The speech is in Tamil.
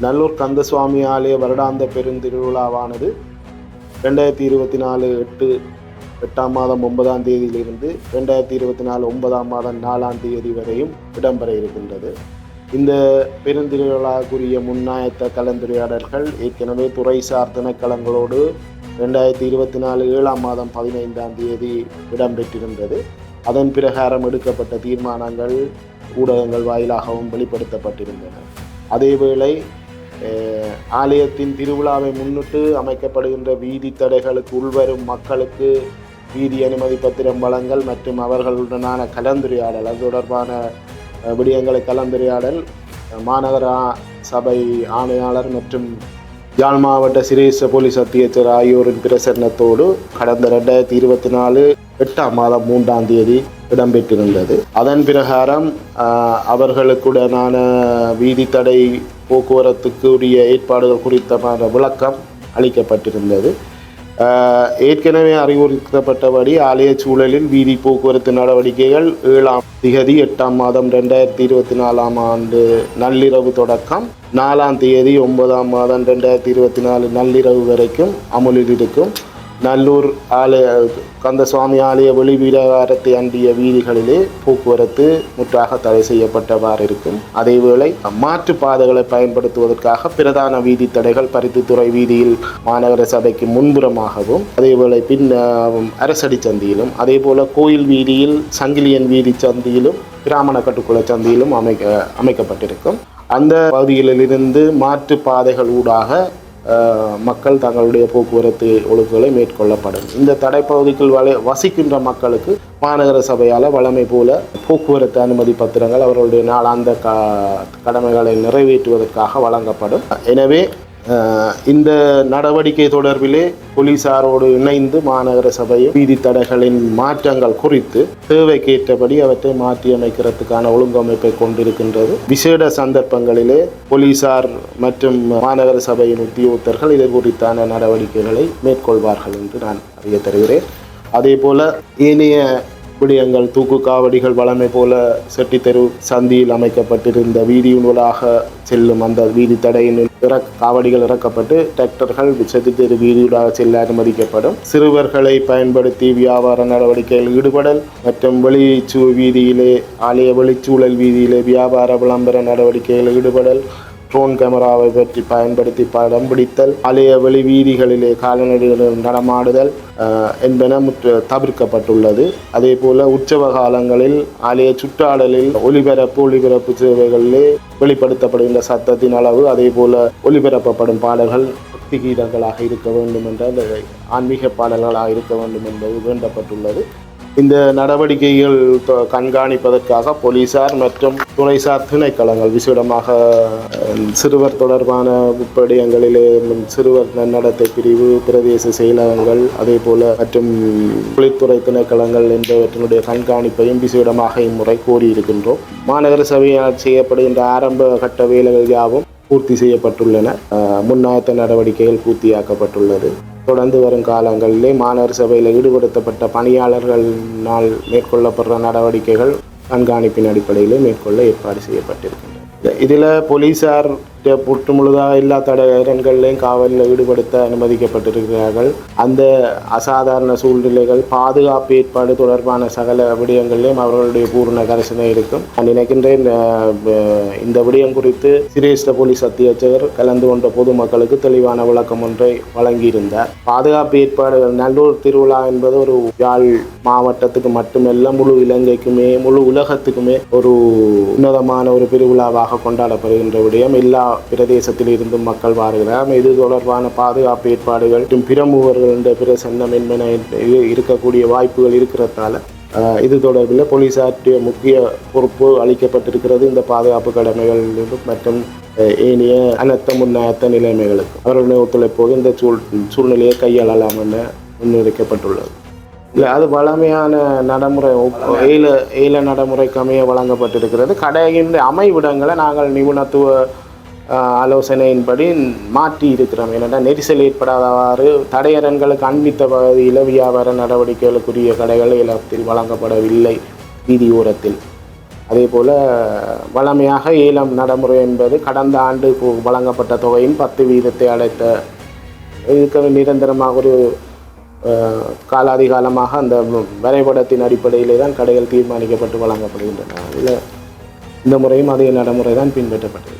நல்லூர் கந்தசுவாமி ஆலய வருடாந்த பெருந்திருவிழாவானது ரெண்டாயிரத்தி இருபத்தி நாலு எட்டு எட்டாம் மாதம் ஒன்பதாம் தேதியிலிருந்து ரெண்டாயிரத்தி இருபத்தி நாலு ஒன்பதாம் மாதம் நாலாம் தேதி வரையும் இடம்பெற இருக்கின்றது. இந்த பெருந்திருவிழாக்குரிய முன்னாயத்த கலந்துரையாடல்கள் ஏற்கனவே துறைசார் திணைக்களங்களோடு ரெண்டாயிரத்தி இருபத்தி நாலு ஏழாம் மாதம் பதினைந்தாம் தேதி இடம்பெற்றிருந்தது. அதன் பிரகாரம் எடுக்கப்பட்ட தீர்மானங்கள் ஊடகங்கள் வாயிலாகவும் வெளிப்படுத்தப்பட்டிருந்தன. அதேவேளை ஆலயத்தின் திருவிழாவை முன்னிட்டு அமைக்கப்படுகின்ற வீதி தடைகளுக்கு உள்வரும் மக்களுக்கு வீதி அனுமதி பத்திரம் வழங்கல் மற்றும் அவர்களுடனான கலந்துரையாடல் அது தொடர்பான விடயங்களை கலந்துரையாடல் மாநகர சபை ஆணையாளர் மற்றும் யாழ் மாவட்ட சிரேச போலீஸ் அத்தியட்சர் ஆகியோரின் பிரசன்னத்தோடு கடந்த ரெண்டாயிரத்தி இருபத்தி நாலு எட்டாம் மாதம் மூன்றாம் தேதி இடம்பெற்றிருந்தது. அதன் பிரகாரம் அவர்களுக்குடனான வீதி தடை போக்குவரத்துக்கு உரிய ஏற்பாடுகள் குறித்தமான விளக்கம் அளிக்கப்பட்டிருந்தது. ஏற்கனவே அறிவுறுத்தப்பட்டபடி ஆலய சூழலில் வீதி போக்குவரத்து நடவடிக்கைகள் ஏழாம் திகதி எட்டாம் மாதம் ரெண்டாயிரத்தி இருபத்தி நாலாம் ஆண்டு நள்ளிரவு தொடக்கம். நாலாம் தேதி ஒன்பதாம் மாதம் ரெண்டாயிரத்தி இருபத்தி நாலு நள்ளிரவு வரைக்கும் அமுலில் இருக்கும். நல்லூர் ஆலய கந்தசுவாமி ஆலய வெளிவீரகாரத்தை அண்டிய வீதிகளிலே போக்குவரத்து முற்றாக தடை செய்யப்பட்டவாறு இருக்கும். அதேவேளை மாற்று பாதைகளை பயன்படுத்துவதற்காக பிரதான வீதி தடைகள் பருத்தித்துறை வீதியில் மாநகர சபைக்கு முன்புறமாகவும் அதேவேளை பின் அரசடி சந்தியிலும் அதேபோல கோயில் வீதியில் சங்கிலியன் வீதி சந்தியிலும் பிராமண கட்டுக்குள சந்தியிலும் அமைக்க அமைக்கப்பட்டிருக்கும். அந்த பகுதிகளிலிருந்து மாற்று பாதைகள் ஊடாக மக்கள் தங்களுடைய போக்குவரத்து ஒழுங்குகளை மேற்கொள்ளப்படும். இந்த தடைப்பகுதிக்குள் வலை வசிக்கின்ற மக்களுக்கு மாநகர சபையால் வழமை போல போக்குவரத்து அனுமதி பத்திரங்கள் அவர்களுடைய நாளாந்த க கடமைகளை நிறைவேற்றுவதற்காக வழங்கப்படும். எனவே இந்த நடவடிக்கை தொடர்பிலே போலீசாரோடு இணைந்து மாநகர சபையும் வீதி தடைகளின் மாற்றங்கள் குறித்து தேவைக்கேற்றபடி அவற்றை மாற்றியமைக்கிறதுக்கான ஒழுங்கமைப்பை கொண்டிருக்கின்றது. விசேட சந்தர்ப்பங்களிலே போலீசார் மற்றும் மாநகர சபையின் உத்தியோகத்தர்கள் இது குறித்தான நடவடிக்கைகளை மேற்கொள்வார்கள் என்று நான் அறிய தருகிறேன். அதே போல ஏனைய விடயங்கள் தூக்கு காவடிகள் வளமை போல செட்டித்தெரு சந்தியில் அமைக்கப்பட்டிருந்த வீதியூடாக செல்லும் அந்த வீதி தடையின் இறக் காவடிகள் இறக்கப்பட்டு டிராக்டர்கள் செட்டித்தெரு வீதியூடாக செல்ல அனுமதிக்கப்படும். சிறுவர்களை பயன்படுத்தி வியாபார நடவடிக்கையில் ஈடுபடல் மற்றும் வெளிச்சூ வீதியிலே ஆலய வெளிச்சூழல் வீதியிலே வியாபார விளம்பர நடவடிக்கையில் ஈடுபடல். ட்ரோன் கேமராவை பற்றி பயன்படுத்தி படம் பிடித்தல் பழைய வெளிவீதிகளிலே காலநடைகளில் நடமாடுதல் என்பன முற்று தவிர்க்கப்பட்டுள்ளது. அதே போல உற்சவ காலங்களில் ஆலய சுற்றாடலில் ஒலிபரப்பு ஒளிபரப்பு சேவைகளிலே வெளிப்படுத்தப்படுகின்ற சத்தத்தின் அளவு அதே போல ஒலிபரப்பப்படும் பாடல்கள் பக்தி கீதங்களாக இருக்க வேண்டும் என்ற ஆன்மீக பாடல்களாக இருக்க வேண்டும் என்பது வேண்டப்பட்டுள்ளது. இந்த நடவடிக்கைகள் கண்காணிப்பதற்காக போலீசார் மற்றும் துறைசார் திணைக்களங்கள் விசேடமாக சிறுவர் தொடர்பான விடயங்களிலே சிறுவர் நன்னடத்தை பிரிவு பிரதேச செயலகங்கள் அதே போல மற்றும் தொழில்துறை திணைக்களங்கள் என்பவற்றினுடைய கண்காணிப்பையும் விசேடமாக இம்முறை கோரியிருக்கின்றோம். மாநகர சபையால் செய்யப்படுகின்ற ஆரம்ப கட்ட வேலைகள் யாவும் பூர்த்தி செய்யப்பட்டுள்ளன. முன்னாயத்த நடவடிக்கைகள் பூர்த்தியாக்கப்பட்டுள்ளது. தொடர்ந்து வரும் காலங்களிலே மாநகர சபையில் ஈடுபடுத்தப்பட்ட பணியாளர்களினால் மேற்கொள்ளப்படுற நடவடிக்கைகள் கண்காணிப்பின் அடிப்படையிலே மேற்கொள்ள ஏற்பாடு செய்யப்பட்டிருக்கின்றன. இதில் போலீசார் புட்டு முழுதாக எல்லா தடயங்கள்லையும் காவலில் ஈடுபடுத்த அனுமதிக்கப்பட்டிருக்கிறார்கள். அந்த அசாதாரண சூழ்நிலைகள் பாதுகாப்பு ஏற்பாடு தொடர்பான சகல விடயங்களிலும் அவர்களுடைய பூர்ண கரிசனை இருக்கும். நான் நினைக்கின்றேன் இந்த விடயம் குறித்து சிரேஷ்ட போலீஸ் அத்தியட்சகர் கலந்து கொண்ட பொதுமக்களுக்கு தெளிவான விளக்கம் ஒன்றை வழங்கியிருந்தார். பாதுகாப்பு ஏற்பாடுகள் நல்லூர் திருவிழா என்பது ஒரு யாழ் மாவட்டத்துக்கு மட்டுமல்ல முழு இலங்கைக்குமே முழு உலகத்துக்குமே ஒரு உன்னதமான ஒரு பெருவிழாவாக கொண்டாடப்படுகின்ற விடயம். எல்லா பிரதேசத்தில் இருந்தும் மக்கள் வாருகிறார் இது தொடர்பான பாதுகாப்பு ஏற்பாடுகள் மற்றும் பிரமுகர்கள் பிரசன்னம் என்பன இருக்கக்கூடிய வாய்ப்புகள் இருக்கிறதால இது தொடர்பில் போலீசாருடைய முக்கிய பொறுப்பு அளிக்கப்பட்டிருக்கிறது இந்த பாதுகாப்பு கடமைகள் மற்றும் ஏனைய அனர்த்த முன்னத்த நிலைமைகளுக்கு. அவர்களுடைய ஒத்துழைப்போது இந்த சூழ் சூழ்நிலையை கையாளலாம் என முன்வைக்கப்பட்டுள்ளது இல்லை அது வளமையான நடைமுறை ஒப்- ஏல ஏல நடைமுறைக்கு அமைய வழங்கப்பட்டிருக்கிறது. கடையின் அமைவிடங்களை நாங்கள் நிபுணத்துவ ஆலோசனையின்படி மாற்றி இருக்கிறோம். ஏனென்னா நெரிசல் ஏற்படாதவாறு தடையரன்களுக்கு அண்மித்த பகுதியில் வியாபார நடவடிக்கைகளுக்குரிய கடைகள் ஏலத்தில் வழங்கப்படவில்லை வீதியோரத்தில். அதே போல் வழமையாக ஏலம் நடைமுறை என்பது கடந்த ஆண்டு வழங்கப்பட்ட தொகையின் பத்து வீதத்தை அடைத்த இதுக்கு நிரந்தரமாக ஒரு காலாதிகாலமாக அந்த வரைபடத்தின் அடிப்படையிலே தான் கடைகள் தீர்மானிக்கப்பட்டு வழங்கப்படுகின்றன. அதில் இந்த முறையும் அதே நடைமுறை தான் பின்பற்றப்பட்டது.